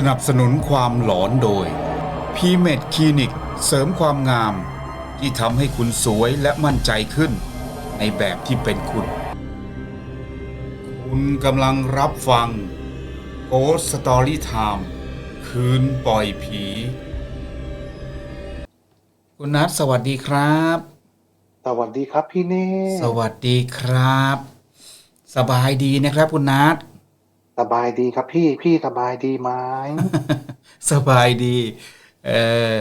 สนับสนุนความหลอนโดย p m e d c l i n i c เสริมความงาม ที่ทำให้คุณสวยและมั่นใจขึ้น ในแบบที่เป็นคุณ คุณกำลังรับฟัง Ghost Story Time คืนปล่อยผี คุณนัทสวัสดีครับ สวัสดีครับพี่เน่สวัสดีครับ สบายดีนะครับคุณนัท สบายดีครับพี่พี่สบายดีไหมสบายดี เอ่อ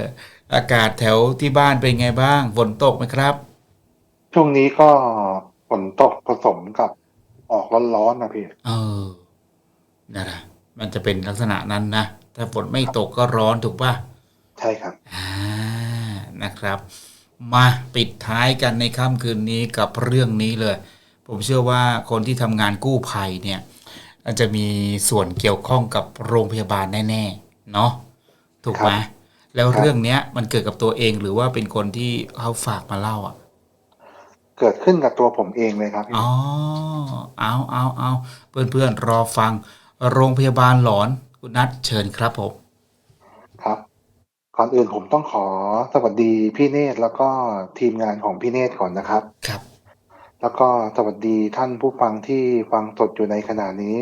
อากาศแถวที่บ้านเป็นไงบ้างฝนตกไหมครับ ช่วงนี้ก็ฝนตกผสมกับออกร้อนๆนะพี่เออนะนะมันจะเป็นลักษณะนั้นนะถ้าฝนไม่ตกก็ร้อนถูกป่ะใช่ครับอ่านะครับ มาปิดท้ายกันในค่ำคืนนี้กับเรื่องนี้เลย ผมเชื่อว่าคนที่ทำงานกู้ภัยเนี่ย อาจจะมีส่วนเกี่ยวข้องกับโรงพยาบาลแน่ๆเนาะถูกไหมครับแล้วครับเรื่องเนี้ยมันเกิดกับตัวเองหรือว่าเป็นคนที่เขาฝากมาเล่าอะ เกิดขึ้นกับตัวผมเองเลยครับพี่อ๋อเอาเอาเอาเพื่อนเพื่อนๆรอฟัง โรงพยาบาลหลอนคุณนัทเชิญครับผมครับก่อนอื่นผมต้องขอสวัสดีพี่เนตรแล้วก็ทีมงานของพี่เนตรก่อนนะครับ ครับ แล้วก็สวัสดีท่านผู้ฟังที่ฟังสดอยู่ในขณะนี้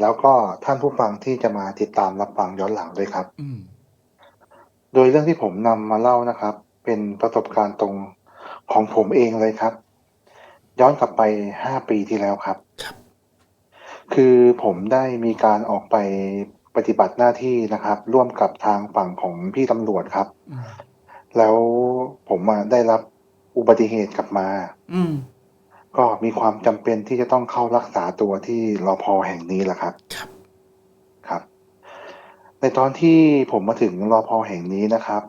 แล้วก็ท่านผู้ฟังที่จะมาติดตามรับฟังย้อนหลังด้วยครับอืมโดยเรื่องที่ผมนำมาเล่านะครับ เป็นประสบการณ์ตรงของผมเองเลยครับ ย้อนกลับไปห้าปีที่แล้วครับครับคือผมได้มีการออกไปปฏิบัติหน้าที่นะครับ ร่วมกับทางฝั่งของพี่ตำรวจครับอืมแล้วผมอะได้รับอุบัติเหตุกลับมา อืม ก็มีความจำเป็นที่จะต้องเข้ารักษาตัวที่รอพอแห่งนี้แหละครับ ครับ ครับ ในตอนที่ผมมาถึงรอพอแห่งนี้นะครับ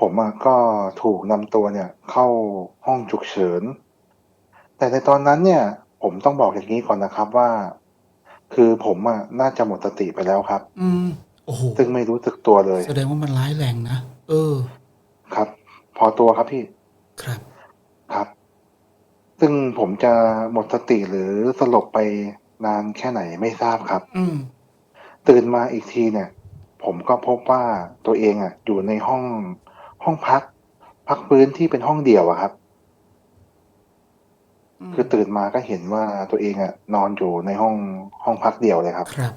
ผมอะก็ถูกนำตัวเนี่ย เข้าห้องฉุกเฉิน แต่ในตอนนั้นเนี่ย ผมต้องบอกอย่างนี้ก่อนนะครับว่า คือผมอะน่าจะหมดสติไปแล้วครับ อืม โอ้โห ซึ่งไม่รู้สึกตัวเลยแสดงว่ามันร้ายแรงนะ เออ ครับ พอตัวครับพี่ ครับ ครับ ซึ่งผมจะหมดสติหรือสลบไปนานแค่ไหนไม่ทราบครับ อืมตื่นมาอีกทีเนี่ย ผมก็พบว่าตัวเองอะ อยู่ในห้องห้องพัก พักฟื้นที่เป็นห้องเดี่ยวอะครับ คือตื่นมาก็เห็นว่าตัวเองอะ นอนอยู่ในห้องห้องพักเดี่ยวเลยครับ ครับ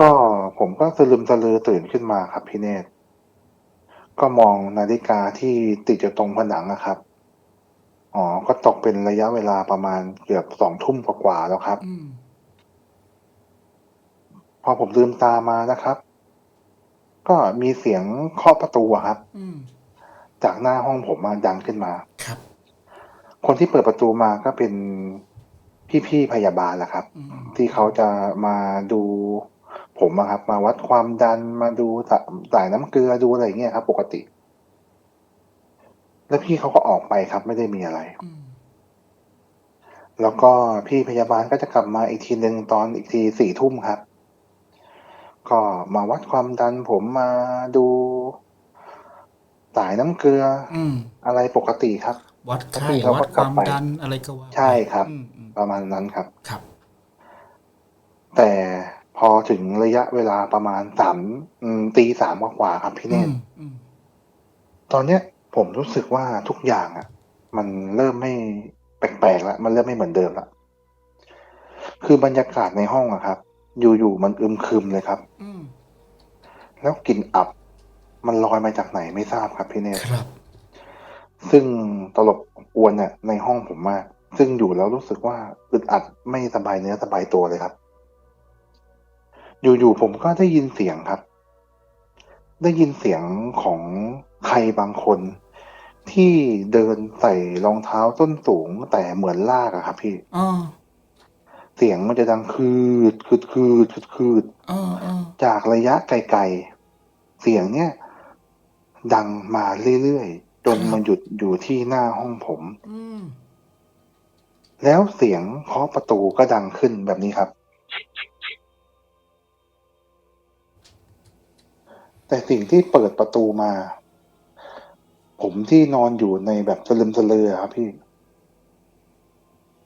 ก็ผมก็สลืมสลือตื่นขึ้นมาครับพี่เนตรก็มองนาฬิกาที่ติดอยู่ตรงผนังนะครับ อ๋อ ก็ตกเป็นระยะเวลาประมาณเกือบสองทุ่มกว่า ๆ แล้วครับ อืม พอผมลืมตามานะครับ ก็มีเสียงเคาะประตูอะครับ อืม จากหน้าห้องผมมาดังขึ้นมา ครับ คนที่เปิดประตูมาก็เป็นพี่ๆพยาบาลแหละครับ อืม ที่เขาจะมาดูผมอะครับ มาวัดความดันมาดูสะสายน้ำเกลือดูอะไรอย่างเงี้ยครับ ปกติ แล้วพี่เขาก็ออกไปครับ ไม่ได้มีอะไรอืมแล้วก็พี่พยาบาลก็จะกลับมาอีกทีหนึ่งตอนอีกทีสี่ทุ่มครับ ก็มาวัดความดันผมมาดูสายน้ำเกลือ อืมอะไรปกติครับ วัดไข้พี่เขาก็วัดความกลับไปดันอะไรก็ว่าไปใช่ครับ อืมอืมประมาณนั้นครับ ครับ แต่พอถึงระยะเวลาประมาณสามอืมตีสามกว่าๆครับพี่เนอืตมรอืมตอนเนี้ย ผมรู้สึกว่าทุกอย่างอะ มันเริ่มไม่แปลกๆแล้วมันเริ่มไม่เหมือนเดิมละคือบรรยากาศในห้องอะครับ อยู่ๆมันอึมครึมเลยครับอืมแล้วกลิ่นอับ มันลอยมาจากไหนไม่ทราบครับพี่เนตรครับ ซึ่งตลบอวนเนี่ยในห้องผมมาก ซึ่งอยู่แล้วรู้สึกว่าอึดอัดไม่สบายเนื้อสบายตัวเลยครับ อยู่ๆผมก็ได้ยินเสียงครับ ได้ยินเสียงของใครบางคน ที่เดินใส่รองเท้าส้นสูงแต่เหมือนลากอะครับพี่ อ๋อเสียงมันจะดังคืดคืดคืดคืดคืดอ๋ออ๋อจากระยะไกลๆ เสียงเนี่ย ดังมาเรื่อยๆ จนมันหยุดอยู่ที่หน้าห้องผม อืมแล้วเสียงเคาะประตูก็ดังขึ้นแบบนี้ครับ แต่สิ่งที่เปิดประตูมา ผมที่นอนอยู่ในแบบสลึมสลือครับพี่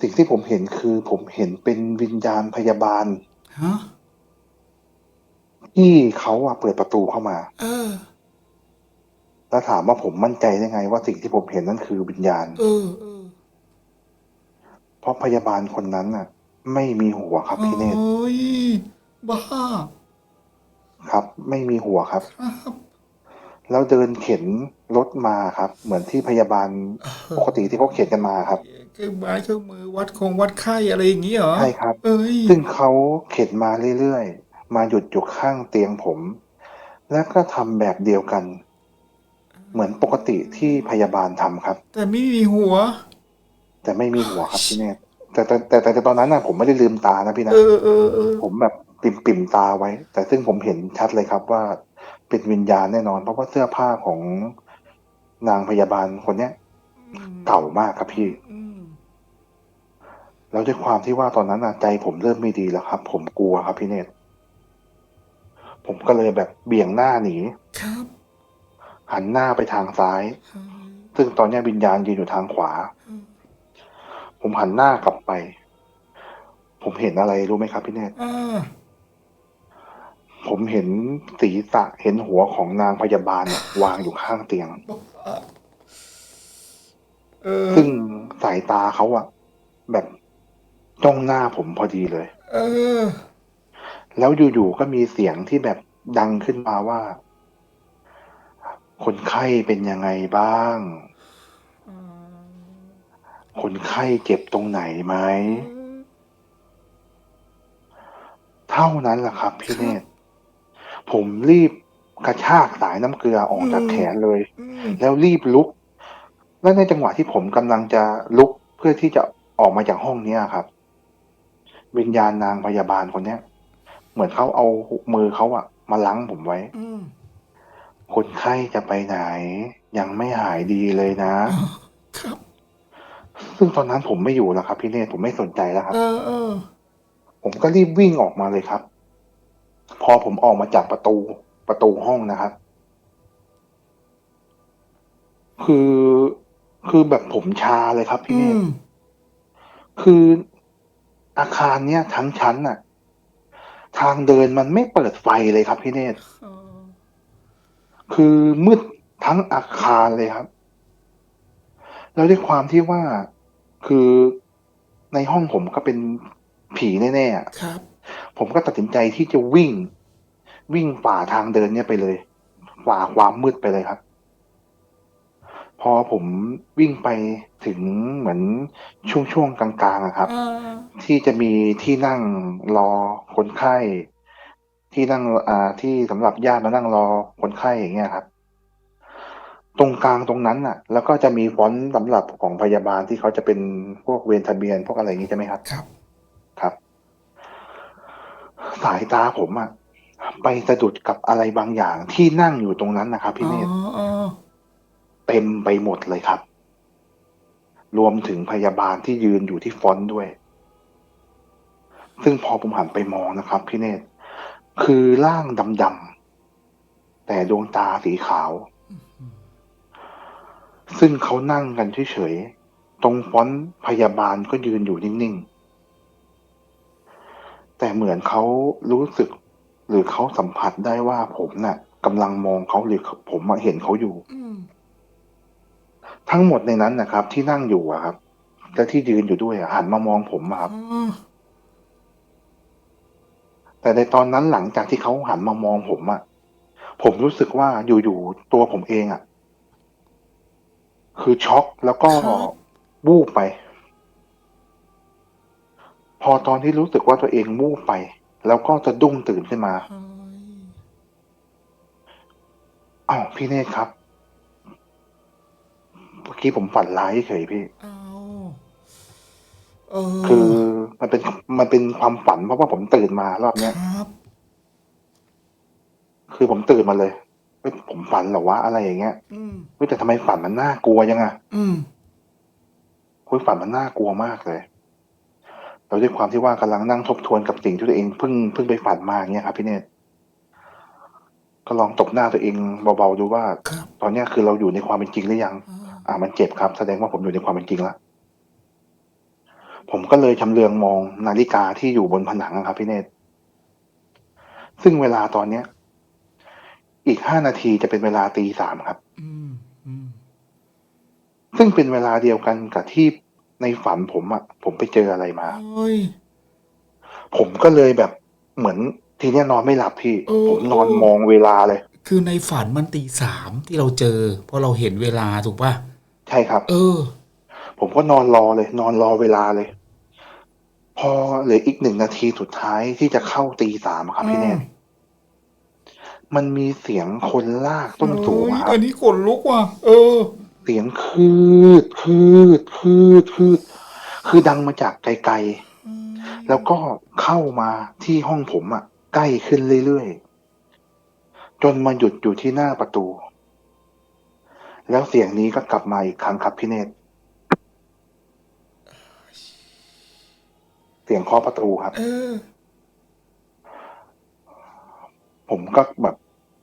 สิ่งที่ผมเห็นคือผมเห็นเป็นวิญญาณพยาบาลฮะที่เขาอะเปิดประตูเข้ามา เออ แล้วถามว่าผมมั่นใจได้ไง ว่าสิ่งที่ผมเห็นนั่นคือวิญญาณ เออเออเพราะพยาบาลคนนั้นน่ะ ไม่มีหัวครับพี่เนตรโอ้ยบ้า ครับ ไม่มีหัวครับ ครับ แล้วเดินเข็นรถมาครับ เหมือนที่พยาบาลปกติที่เขาเข็นกันมาครับเครื่องไม้เครื่องมือวัดคงวัดไข้อะไรอย่างนี้เหรอใช่ครับ เอ้ยซึ่งเขาเข็นมาเรื่อยๆ มาหยุดอยู่ข้างเตียงผม แล้วก็ทำแบบเดียวกัน เหมือนปกติที่พยาบาลทำครับ แต่ไม่มีหัว แต่ไม่มีหัวครับพี่เนตรแต่แต่แต่แต่แต่ตอนนั้นน่ะผมไม่ได้ลืมตานะพี่นะเออเออเออผมแบบปิ่มปิ่มตาไว้ แต่ซึ่งผมเห็นชัดเลยครับว่า เป็นวิญญาณแน่นอน เพราะว่าเสื้อผ้าของนางพยาบาลคนเนี้ยเก่ามากครับพี่อืมแล้วด้วยความที่ว่าตอนนั้นน่ะใจผมเริ่มไม่ดีแล้วครับ ผมกลัวครับพี่เนตรผมก็เลยแบบเบี่ยงหน้าหนีครับหันหน้าไปทางซ้ายเฮ้ยซึ่งตอนเนี้ยวิญญาณยืนอยู่ทางขวาเออผมหันหน้ากลับไป ผมเห็นอะไรรู้ไหมครับพี่เนตรอ่า ผมเห็นศีรษะเห็นหัวของนางพยาบาลเนี่ยวางอยู่ข้างเตียงบ้าเออ ซึ่งสายตาเขาอะแบบจ้องหน้าผมพอดีเลย เออ แล้วอยู่ๆก็มีเสียงที่แบบดังขึ้นมาว่า คนไข้เป็นยังไงบ้าง คนไข้เจ็บตรงไหนไหม เท่านั้นแหละครับพี่เนตร ผมรีบกระชากสายน้ำเกลือออกจากแขนเลยอืมแล้วรีบลุก และในจังหวะที่ผมกำลังจะลุกเพื่อที่จะออกมาจากห้องเนี้ยครับ วิญญาณนางพยาบาลคนเนี้ย เหมือนเขาเอามือเขาอะมาล้างผมไว้อืมคนไข้จะไปไหน ยังไม่หายดีเลยนะครับซึ่งตอนนั้นผมไม่อยู่แล้วครับ พี่เนตรผมไม่สนใจแล้วครับ เออเออผมก็รีบวิ่งออกมาเลยครับ พอผมออกมาจากประตูประตูห้องนะครับ คือคือแบบผมชาเลยครับ พี่อืเนตรมคืออาคารเนี้ยทั้งชั้นน่ะ ทางเดินมันไม่เปิดไฟเลยครับพี่เนตรเออคือมืดทั้งอาคารเลยครับ แล้วด้วยความที่ว่าคือในห้องผมก็เป็นผีแน่ๆอะครับ ผมก็ตัดสินใจที่จะวิ่ง วิ่งฝ่าทางเดินเนี่ยไปเลยฝ่าความมืดไปเลยครับ พอผมวิ่งไปถึงเหมือนช่วงช่วงๆกลางๆอะครับอ่าที่จะมีที่นั่งรอคนไข้ ที่นั่งอ่าที่สำหรับญาติมานั่งรอคนไข้อย่างเงี้ยครับตรงกลางตรงนั้นน่ะ แล้วก็จะมีฟอนต์สำหรับของพยาบาลที่เขาจะเป็นพวกเวรทะเบียนพวกอะไรอย่างนี้ใช่ไหมครับ ครับครับ สายตาผมอะไปสะดุดกับอะไรบางอย่างที่นั่งอยู่ตรงนั้นนะครับ พี่เนตรอ๋ออ๋อเต็มไปหมดเลยครับ รวมถึงพยาบาลที่ยืนอยู่ที่ฟอนต์ด้วย ซึ่งพอผมหันไปมองนะครับ พี่เนตรคือร่างดำๆแต่ดวงตาสีขาว ซึ่งเขานั่งกันเฉยๆตรงฟอนต์พยาบาลก็ยืนอยู่นิ่งๆ แต่เหมือนเขารู้สึก หรือเขาสัมผัสได้ว่าผมน่ะกำลังมองเขาหรือผมอะเห็นเขาอยู่อืมทั้งหมดในนั้นนะครับ ที่นั่งอยู่อะครับ และที่ยืนอยู่ด้วยอะหันมามองผมอะครับอ๋อแต่ในตอนนั้นหลังจากที่เขาหันมามองผมอะผมรู้สึกว่าอยู่ๆตัวผมเองอะคือช็อกแล้วก็วูบไป พอตอนที่รู้สึกว่าตัวเองวูบไป แล้วก็จะดุ้งตื่นขึ้นมาเฮ้ยอ้าวพี่เนธครับเมื่อกี้ผมฝันร้ายเฉยๆพี่เอาเออคือมันเป็นมันเป็นความฝันเพราะว่าผมตื่นมารอบเนี้ยครับ คือผมตื่นมาเลยเฮ้ยผมฝันเหรอวะอะไรอย่างเงี้ย อืมเฮ้ยแต่ทำไมฝันมันน่ากลัวยังอะอืมคุยฝันมันน่ากลัวมากเลย แล้วด้วยความที่ว่ากำลังนั่งทบทวนกับสิ่งที่ตัวเองเพิ่งเพิ่งไปฝันมาอย่างเงี้ยครับพี่เนตรก็ลองตบหน้าตัวเองเบาๆดูว่าครับตอนเนี้ยคือเราอยู่ในความเป็นจริงหรือยังอ่าอ่า มันเจ็บครับ แสดงว่าผมอยู่ในความเป็นจริงแล้วผมก็เลยชำเลืองมองนาฬิกาที่อยู่บนผนังอะครับพี่เนตรซึ่งเวลาตอนเนี้ย อีกห้านาทีจะเป็นเวลาตีสามครับอืมอืมซึ่งเป็นเวลาเดียวกันกับที่ ในฝันผมอะผมไปเจออะไรมาเฮ้ยผมก็เลยแบบเหมือนทีเนี้ยนอนไม่หลับพี่เออผมนอนเออมองเวลาเลย คือในฝันมันตีสามที่เราเจอ เพราะเราเห็นเวลาถูกป่ะใช่ครับ เออ ผมก็นอนรอเลย นอนรอเวลาเลย พอเหลืออีกหนึ่งนาทีสุดท้ายที่จะเข้าตีสามอะครับพี่เนตมันมีเสียงคนลากต้นสูงอะครัอับนนี้ขนลุกว่ะเออ เสียงคืดคืดคืดคืดคือดังมาจากไกลๆ แล้วก็เข้ามาที่ห้องผมอะใกล้ขึ้นเรื่อยๆ จนมาหยุดอยู่ที่หน้าประตู แล้วเสียงนี้ก็กลับมาอีกครั้งครับพี่เนตรเสียงเคาะประตูครับเออผมก็แบบ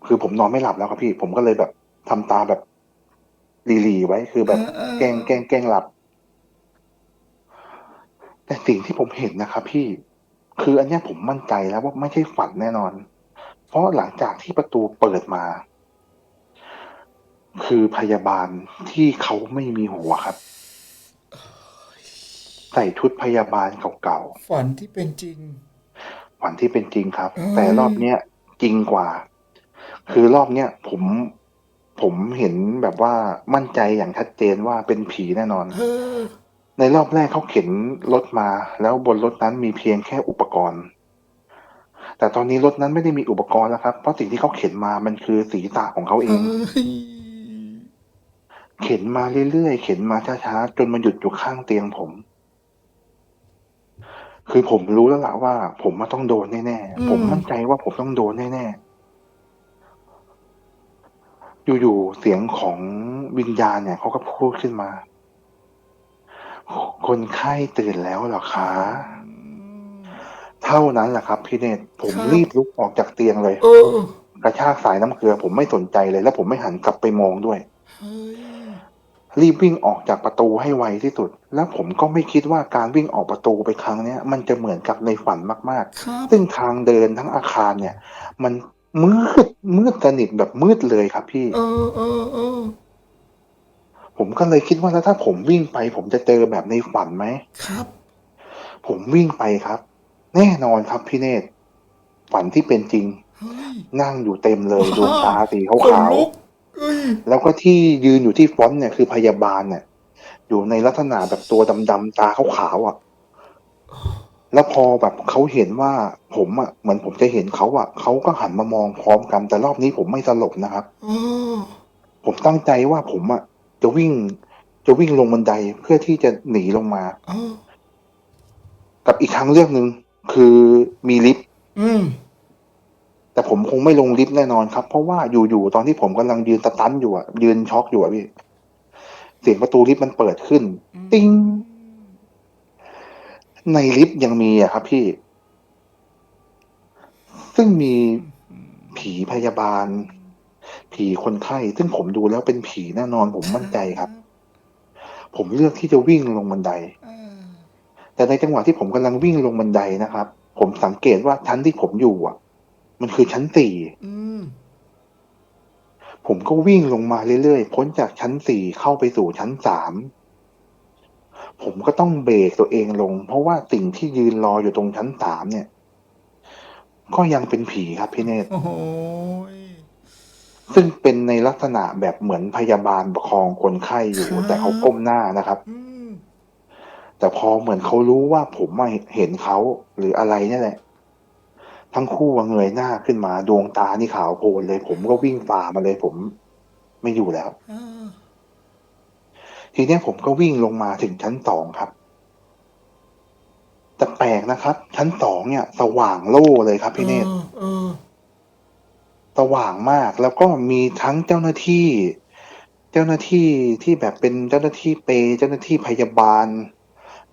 คือผมนอนไม่หลับแล้วครับพี่ ผมก็เลยแบบทำตาแบบ รีๆไว้คือแบบเออเออแกล้งแกล้งแกล้งหลับ แต่สิ่งที่ผมเห็นนะครับพี่คืออันเนี้ยผมมั่นใจแล้วว่าไม่ใช่ฝันแน่นอน เพราะหลังจากที่ประตูเปิดมา คือพยาบาลที่เขาไม่มีหัวครับ ใส่ชุดพยาบาลเก่าฝันที่เป็นจริงๆฝันที่เป็นจริงครับเอ้ยแต่รอบเนี้ยจริงกว่า คือรอบเนี้ยผม ผมเห็นแบบว่ามั่นใจอย่างชัดเจนว่าเป็นผีแน่นอน ในรอบแรกเขาเข็นรถมา แล้วบนรถนั้นมีเพียงแค่อุปกรณ์ แต่ตอนนี้รถนั้นไม่ได้มีอุปกรณ์แล้วครับ เพราะสิ่งที่เขาเข็นมามันคือศีรษะของเขาเอง เข็นมาเรื่อยๆ เข็นมาช้าๆ จนมันหยุดอยู่ข้างเตียงผม คือผมรู้แล้วล่ะว่า ผมมาต้องโดนแน่ๆ ผมมั่นใจว่าผมต้องโดนแน่ๆ อยู่ๆเสียงของวิญญาณเนี่ยเขาก็พูดขึ้นมา คนไข้ตื่นแล้วเหรอคะเท่านั้นแหละครับ พี่เนตรผมครับรีบลุกออกจากเตียงเลยเออกระชากสายน้ำเกลือ ผมไม่สนใจเลย แล้วผมไม่หันกลับไปมองด้วยเฮ้ยรีบวิ่งออกจากประตูให้ไวที่สุด แล้วผมก็ไม่คิดว่าการวิ่งออกประตูไปครั้งเนี้ยมันจะเหมือนกับในฝันมากครับๆซึ่งทางเดินทั้งอาคารเนี่ย มัน มืดมืดสนิทแบบมืดเลยครับพี่เออเออเออผมก็เลยคิดว่าแล้วถ้าผมวิ่งไป ผมจะเจอแบบในฝันไหมครับ ผมวิ่งไปครับ แน่นอนครับพี่เนตรฝันที่เป็นจริงเฮ้ยนั่งอยู่เต็มเลยดวงตาสีขนขาวลุกเอ้ยๆแล้วก็ที่ยืนอยู่ที่ฟอนต์เนี่ยคือพยาบาลเนี่ยอยู่ในลักษณะแบบตัวดำๆตาขาวๆอะ แล้วพอแบบเขาเห็นว่าผมอะเหมือนผมจะเห็นเขาอะเขาก็หันมามองพร้อมกันแต่รอบนี้ผมไม่สลบนะครับเออผมตั้งใจว่าผมอะจะวิ่ง จะวิ่งลงบันไดเพื่อที่จะหนีลงมาเออกับอีกทางเลือกหนึ่งคือมีลิฟต์อืมแต่ผมคงไม่ลงลิฟต์แน่นอนครับ เพราะว่าอยู่ๆตอนที่ผมกำลังยืนสตันอยู่อะยืนช็อกอยู่อะพี่เสียงประตูลิฟต์มันเปิดขึ้น ติ้ง ในลิฟต์ยังมีอะครับพี่ ซึ่งมีผีพยาบาล ผีคนไข้ ซึ่งผมดูแล้วเป็นผีแน่นอนผมมั่นใจครับ ผมเลือกที่จะวิ่งลงบันไดแต่ในจังหวะที่ผมกำลังวิ่งลงบันไดนะครับ ผมสังเกตว่าชั้นที่ผมอยู่อะ มันคือชั้นสี่ผมก็วิ่งลงมาเรื่อยๆ พ้นจากชั้นสี่เข้าไปสู่ชั้นสาม ผมก็ต้องเบรกตัวเองลง เพราะว่าสิ่งที่ยืนรออยู่ตรงชั้นสามเนี่ย ก็ยังเป็นผีครับพี่เนตรโอ้โหยซึ่งเป็นในลักษณะแบบเหมือนพยาบาลประคองคนไข้อยู่ แต่เขาก้มหน้านะครับอืมแต่พอเหมือนเขารู้ว่าผมมาเห็นเขาหรืออะไรเนี่ยแหละ ทั้งคู่ว่าเงยหน้าขึ้นมาดวงตานี่ขาวโพลนเลย ผมก็วิ่งฝ่ามาเลยผมไม่อยู่แล้วเออ ทีเนี้ยผมก็วิ่งลงมาถึงชั้นสองครับ แต่แปลกนะครับ ชั้นสองเนี่ย สว่างโล่เลยครับพี่เนตรออเออสว่างมากแล้วก็มีทั้งเจ้าหน้าที่ เจ้าหน้าที่ที่แบบเป็นเจ้าหน้าที่เปรย์เจ้าหน้าที่พยาบาล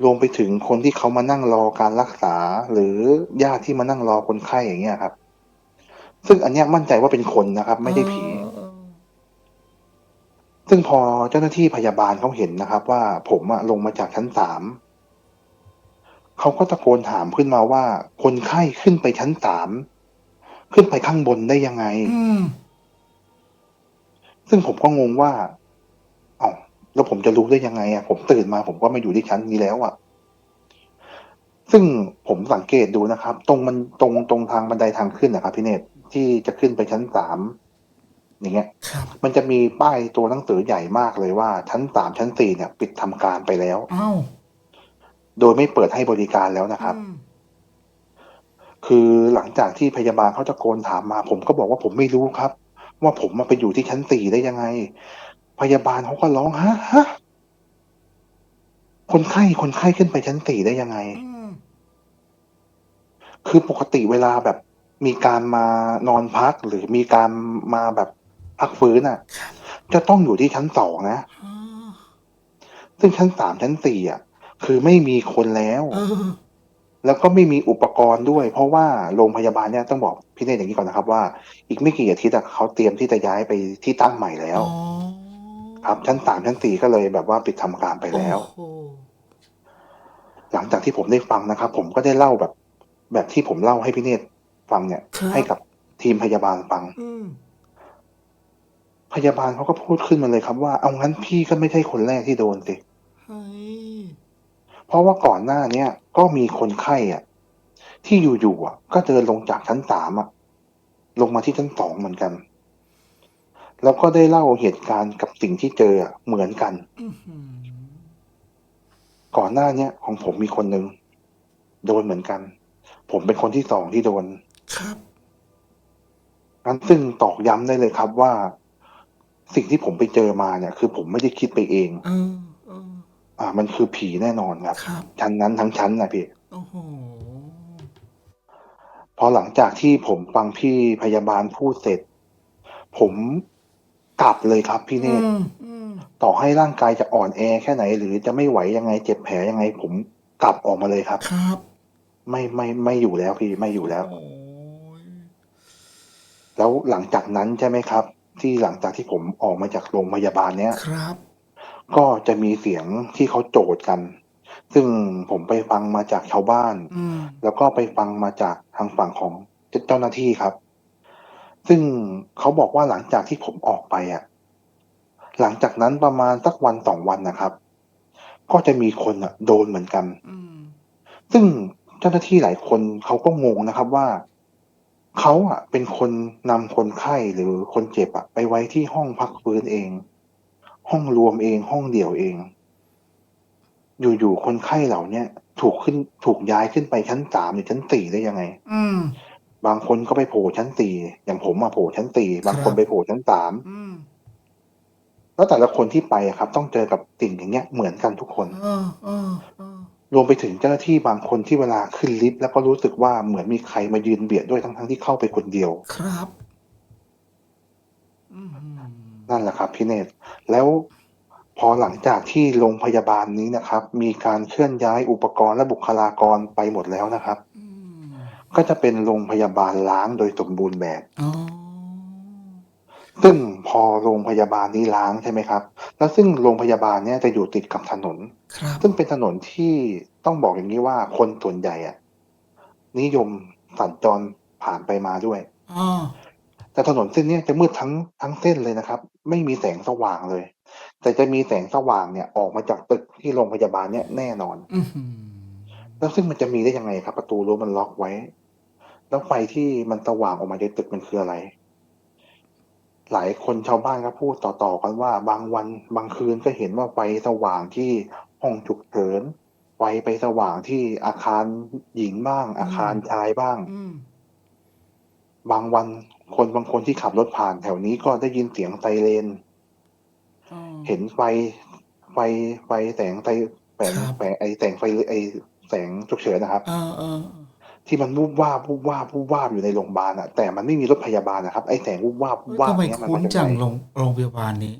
รวมไปถึงคนที่เขามานั่งรอการรักษา หรือญาติที่มานั่งรอคนไข้อย่างเงี้ยครับ ซึ่งอันเนี้ยมั่นใจว่าเป็นคนนะครับ ไม่ได้ผีเออเออ ซึ่งพอเจ้าหน้าที่พยาบาลเขาเห็นนะครับ ว่าผมอะลงมาจากชั้นสามเขาก็ตะโกนถามขึ้นมาว่า คนไข้ขึ้นไปชั้นสามขึ้นไปข้างบนได้ยังไง อืม ซึ่งผมก็งงว่าเอ้าแล้วผมจะรู้ได้ยังไงอะผมตื่นมาผมก็ไม่อยู่ที่ชั้นนี้แล้วอะซึ่งผมสังเกตดูนะครับ ตรงมันตรงตรงทางบันไดทางขึ้นนะครับพี่เนตที่จะขึ้นไปชั้นสาม อย่างเงี้ยครับมันจะมีป้ายตัวหนังสือใหญ่มากเลยว่า ชั้นสามชั้นสี่เนี่ย ปิดทำการไปแล้วเอ้าโดยไม่เปิดให้บริการแล้วนะครับอืมคือหลังจากที่พยาบาลเขาตะโกนถามมา ผมก็บอกว่าผมไม่รู้ครับ ว่าผมมาไปอยู่ที่ชั้นสี่ได้ยังไง พยาบาลเขาก็ร้องฮะฮะคนไข้คนไข้ขึ้นไปชั้นสี่ได้ยังไงอืมคือปกติเวลาแบบมีการมานอนพักหรือมีการมาแบบ พักฟื้นอะครับจะต้องอยู่ที่ชั้นสองนะอ๋อซึ่งชั้นสามชั้นสี่อะ คือไม่มีคนแล้วเออแล้วก็ไม่มีอุปกรณ์ด้วย เพราะว่าโรงพยาบาลเนี่ยต้องบอกพี่เนตอย่างนี้ก่อนนะครับ ว่าอีกไม่กี่อาทิตย์อะเขาเตรียมที่จะย้ายไปที่ตั้งใหม่แล้วอ๋อครับชั้นสามชั้นสี่ก็เลยแบบว่าปิดทำการไปแล้วโอ้โหหลังจากที่ผมได้ฟังนะครับ ผมก็ได้เล่าแบบ แบบที่ผมเล่าให้พี่เนตฟังเนี่ยครับให้กับทีมพยาบาลฟังอืม พยาบาลเขาก็พูดขึ้นมาเลยครับว่าเอางั้นพี่ก็ไม่ใช่คนแรกที่โดนสิเฮ้ยเพราะว่าก่อนหน้าเนี้ยก็มีคนไข้อะ ที่อยู่ๆอะ ก็เดินลงจากชั้นสามอะ ลงมาที่ชั้นสองเหมือนกัน แล้วก็ได้เล่าเหตุการณ์กับสิ่งที่เจออะเหมือนกัน อื้อหือก่อนหน้าเนี้ยของผมมีคนหนึ่งโดนเหมือนกัน ผมเป็นคนที่สองที่โดน ครับงั้นซึ่งตอกย้ำได้เลยครับว่า สิ่งที่ผมไปเจอมาเนี่ย คือผมไม่ได้คิดไปเองเออเอออ่า มันคือผีแน่นอนครับครับชั้นนั้นทั้งชั้นนะพี่โอ้โหพอหลังจากที่ผมฟังพี่พยาบาลพูดเสร็จ ผมกลับเลยครับพี่เนตรอืมอืมต่อให้ร่างกายจะอ่อนแอแค่ไหน หรือจะไม่ไหวยังไง เจ็บแผลยังไง ผมกลับออกมาเลยครับ ครับ ไม่ไม่ไม่อยู่แล้วพี่ไม่อยู่แล้วโอ้ยแล้วหลังจากนั้นใช่ไหมครับ ที่หลังจากที่ผมออกมาจากโรงพยาบาลเนี้ยครับ ก็จะมีเสียงที่เขาโจทย์กัน ซึ่งผมไปฟังมาจากชาวบ้าน อืม แล้วก็ไปฟังมาจากทางฝั่งของเจ้าหน้าที่ครับ ซึ่งเขาบอกว่าหลังจากที่ผมออกไปอะ หลังจากนั้นประมาณสักวันสองวันนะครับ ก็จะมีคนอะ โดนเหมือนกัน อืม ซึ่งเจ้าหน้าที่หลายคนเขาก็งงนะครับว่า เขาอะเป็นคนนำคนไข้หรือคนเจ็บอะไปไว้ที่ห้องพักฟื้นเอง ห้องรวมเองห้องเดี่ยวเอง อยู่ๆคนไข้เหล่าเนี้ยถูกขึ้นถูกย้ายขึ้นไปชั้นสามหรือชั้นสี่ได้ยังไง อืม บางคนก็ไปโผล่ชั้นสี่อย่างผมมาโผล่ชั้นสี่บางคนครับไปโผล่ชั้นสามอืมแล้วแต่ละคนที่ไปอะครับ ต้องเจอกับสิ่งอย่างเงี้ยเหมือนกันทุกคน เออเออเออ รวมไปถึงเจ้าหน้าที่บางคนที่เวลาขึ้นลิฟต์แล้วก็รู้สึกว่าเหมือนมีใครมายืนเบียดด้วยทั้งๆที่เข้าไปคนเดียว ครับอืมนั่นแหละครับพี่เนตรแล้วพอหลังจากที่โรงพยาบาลนี้นะครับ มีการเคลื่อนย้ายอุปกรณ์และบุคลากรไปหมดแล้วนะครับอืมก็จะเป็นโรงพยาบาลล้างโดยสมบูรณ์แบบอ๋อ ซึ่งพอโรงพยาบาลนี้ล้างใช่ไหมครับ แล้วซึ่งโรงพยาบาลเนี้ยจะอยู่ติดกับถนน ครับ ซึ่งเป็นถนนที่ต้องบอกอย่างนี้ว่าคนส่วนใหญ่อะนิยมสัญจรผ่านไปมาด้วย อ๋อ แต่ถนนเส้นเนี้ยจะมืดทั้งทั้งเส้นเลยนะครับ ไม่มีแสงสว่างเลย แต่จะมีแสงสว่างเนี่ยออกมาจากตึกที่โรงพยาบาลเนี่ยแน่นอน อืมแล้วซึ่งมันจะมีได้ยังไงครับ ประตูรั้วมันล็อกไว้ แล้วไฟที่มันสว่างออกมาจากตึกมันคืออะไร หลายคนชาวบ้านก็พูดต่อๆกันว่า บางวันบางคืนก็เห็นว่าไฟสว่างที่ห้องฉุกเฉินไฟไปสว่างที่อาคารหญิงบ้าง อาคารชายบ้างอืมบางวันคนบางคนที่ขับรถผ่านแถวนี้ก็ได้ยินเสียงไซเรนอ๋อเห็นไฟไฟไฟแสงไฟแสงครับแสงไอแสงไฟไอแสงฉุกเฉินนะครับเออเออ ที่มันวูบวาบวูบวาบวูบวาบอยู่ในโรงพยาบาลอะแต่มันไม่มีรถพยาบาลนะครับไอแสงวูบวาบวูบวาบทำไมเนี้ยมันคุ้นมาจากจังไหนโรงโรงพยาบาลนี้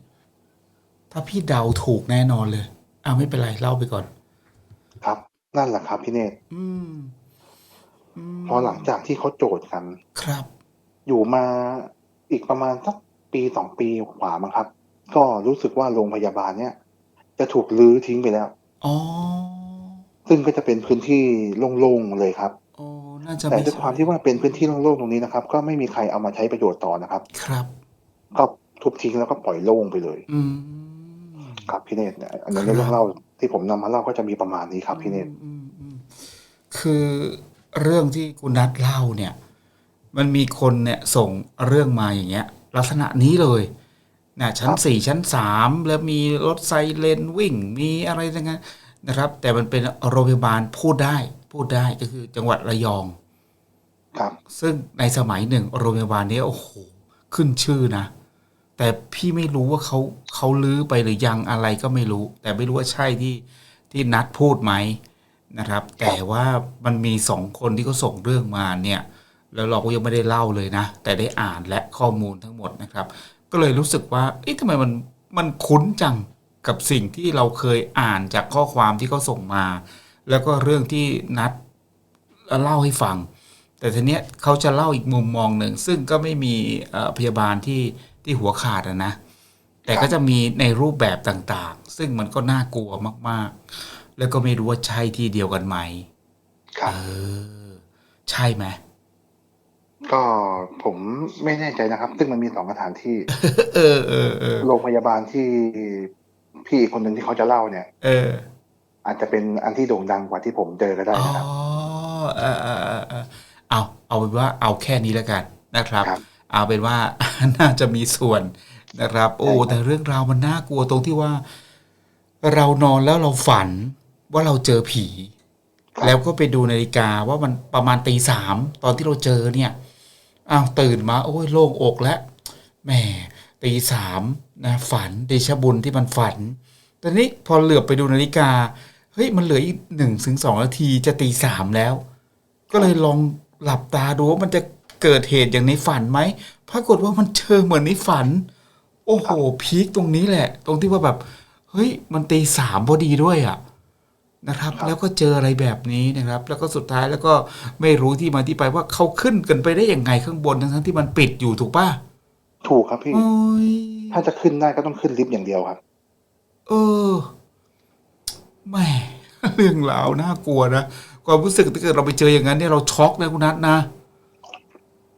ถ้าพี่เดาถูกแน่นอนเลยอ่าไม่เป็นไรเล่าไปก่อน ครับ นั่นแหละครับพี่เนตรอืมมพอหลังจากที่เขาโจทย์กัน ครับ อยู่มาอีกประมาณสักปีสองปีกว่ามั้งครับ ก็รู้สึกว่าโรงพยาบาลเนี้ยจะถูกลื้อทิ้งไปแล้ว อ๋อ ซึ่งก็จะเป็นพื้นที่โล่งๆเลยครับโอ้ น่าจะแต่ไม่ด้วยความที่ว่าเป็นพื้นที่โล่งๆตรงนี้นะครับ ก็ไม่มีใครเอามาใช้ประโยชน์ต่อนะครับ ครับ ก็ทุบทิ้งแล้วก็ปล่อยโล่งไปเลย อืมครับพี่เนตรเนี่ยอันนี้ครับเรื่องเล่าที่ผมนำมาเล่าก็จะมีประมาณนี้ครับพี่เนตรอืมอืมคือเรื่องที่คุณนัทเล่าเนี่ย มันมีคนเนี่ยส่งเรื่องมาอย่างเงี้ย ลักษณะนี้เลยนะชั้นครับสี่ชั้นสามแล้วมีรถไซเรนวิ่ง มีอะไรต่างๆนะครับ แต่มันเป็นโรงพยาบาลพูดได้ พูดได้ก็คือจังหวัดระยอง ครับ ซึ่งในสมัยหนึ่งโรงพยาบาลเนี้ยโอ้โหขึ้นชื่อนะ แต่พี่ไม่รู้ว่าเขาเขาลื้อไปหรือยังอะไรก็ไม่รู้ แต่ไม่รู้ว่าใช่ที่ที่นัดพูดไหมนะครับ แต่ว่ามันมีสองคนที่เขาส่งเรื่องมาเนี่ย แล้วเราก็ยังไม่ได้เล่าเลยนะ แต่ได้อ่านและข้อมูลทั้งหมดนะครับ ก็เลยรู้สึกว่าเอ๊ะทำไมมันมันคุ้นจังกับสิ่งที่เราเคยอ่านจากข้อความที่เขาส่งมา แล้วก็เรื่องที่นัดเล่าให้ฟัง แต่ทีเนี้ยเขาจะเล่าอีกมุมมองหนึ่ง ซึ่งก็ไม่มีเอ่อพยาบาลที่ที่หัวขาดอะนะ แต่ก็จะมีในรูปแบบต่างๆ ซึ่งมันก็น่ากลัวมาก ๆ แล้วก็ไม่รู้ว่าใช่ที่เดียวกันไหมครับเออใช่ไหมก็ผมไม่แน่ใจนะครับ ซึ่งมันมีสองสถานที่ เออเออเออโรงพยาบาลที่พี่คนหนึ่งที่เขาจะเล่าเนี่ย เออ อาจจะเป็นอันที่โด่งดังกว่าที่ผมเจอก็ได้อ๋อนะครับเออเออเออเออเอาเอาเป็นว่าเอาแค่นี้แล้วกันนะครับครับเอาเป็นว่าน่าจะมีส่วนนะครับ โอ้ใช่ครับแต่เรื่องราวมันน่ากลัวตรงที่ว่า เรานอนแล้วเราฝันว่าเราเจอผีครับแล้วก็ไปดูนาฬิกาว่ามันประมาณตีสามตอนที่เราเจอเนี่ยอ้าวตื่นมา โอ้ยโล่งอกแล้วแหมตีสามนะฝันเดชะบุญที่มันฝันแต่นี้พอเหลือบไปดูนาฬิกาเฮ้ยมันเหลืออีกหนึ่งถึงสองนาทีจะตีสามแล้ว ก็เลยลองหลับตาดูว่ามันจะเกิดเหตุอย่างในฝันไหมปรากฏว่ามันเจอเหมือนในฝัน โอ้โหพีคตรงนี้แหละ ตรงที่ว่าแบบ เฮ้ย มันตีสามพอดีด้วยอะนะครับครับ แล้วก็เจออะไรแบบนี้นะครับ แล้วก็สุดท้ายแล้วก็ไม่รู้ที่มาที่ไปว่าเขาขึ้นกันไปได้ยังไงข้างบนทั้งๆที่มันปิดอยู่ถูกป่ะถูกครับพี่โอ้ยถ้าจะขึ้นได้ก็ต้องขึ้นลิฟต์อย่างเดียวครับ เออ แหม่เรื่องราวน่ากลัวนะความรู้สึกถ้าเกิดเราไปเจออย่างนั้นเนี่ยเราช็อกนะคุณนัทนะ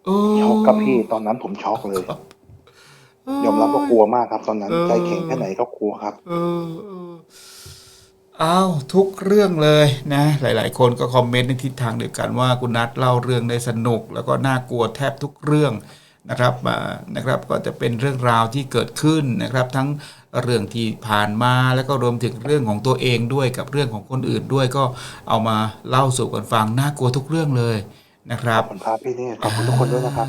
เออช็อกครับพี่ตอนนั้นผมช็อกเลย ยอมรับว่ากลัวมากครับ ตอนนั้นเออใจแข็งแค่ไหนก็กลัวครับเออเอออ้าวทุกเรื่องเลยนะ หลาย ๆ คนก็คอมเมนต์ในทิศทางเดียวกันว่าคุณนัทเล่าเรื่องได้สนุก แล้วก็น่ากลัวแทบทุกเรื่องนะครับอ่านะครับก็จะเป็นเรื่องราวที่เกิดขึ้นนะครับ ทั้ง เรื่องที่ผ่านมาแล้วก็รวมถึงเรื่องของตัวเองด้วยกับเรื่องของคนอื่นด้วยก็เอามาเล่าสู่กันฟังน่ากลัวทุกเรื่องเลยนะครับขอบคุณครับพี่เนตรขอบคุณทุกคนด้วยนะครับ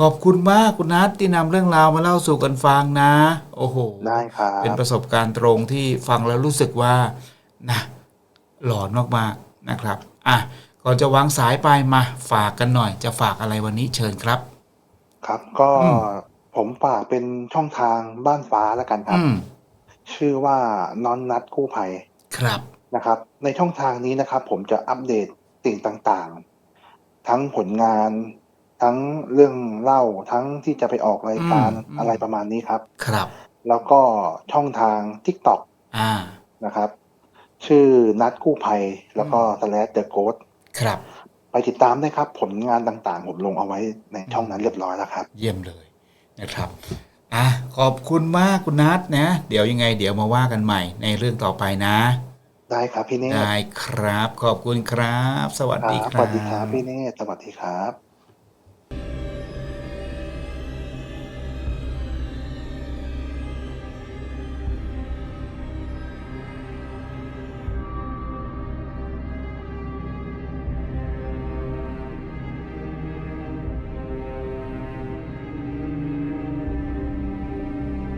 ขอบคุณมากคุณนัทที่นำเรื่องราวมาเล่าสู่กันฟังนะ โอ้โหได้ครับเป็นประสบการณ์ตรงที่ฟังแล้วรู้สึกว่านะหลอนมากๆนะครับอะก่อนจะวางสายไปมาฝากกันหน่อย จะฝากอะไรวันนี้เชิญครับ ครับก็อืม ผมฝากเป็นช่องทางบ้านฟ้าแล้วกันครับ อืม ชื่อว่านอนนัดกู้ภัยครับ นะครับ ในช่องทางนี้นะครับ ผมจะอัปเดตสิ่งต่างๆ ทั้งผลงาน ทั้งเรื่องเล่าทั้งที่จะไปออกรายการอืมอืมอะไรประมาณนี้ครับ ครับ แล้วก็ช่องทาง TikTok อ่า นะครับ ชื่อนัดกู้ภัย แล้วก็อืมสแลดเดอะโกดครับ ไปติดตามได้ครับ ผลงานต่างๆ ผมลงเอาไว้ในช่องนั้นเรียบร้อยแล้วครับ เยี่ยมเลย นะครับอะขอบคุณมากคุณนัทนะ เดี๋ยวยังไง เดี๋ยวมาว่ากันใหม่ในเรื่องต่อไปนะ ได้ครับพี่เนตรได้ครับ ขอบคุณครับ สวัสครัดีบคสรับวัสดีครับพี่เนตรสวัสดีครับ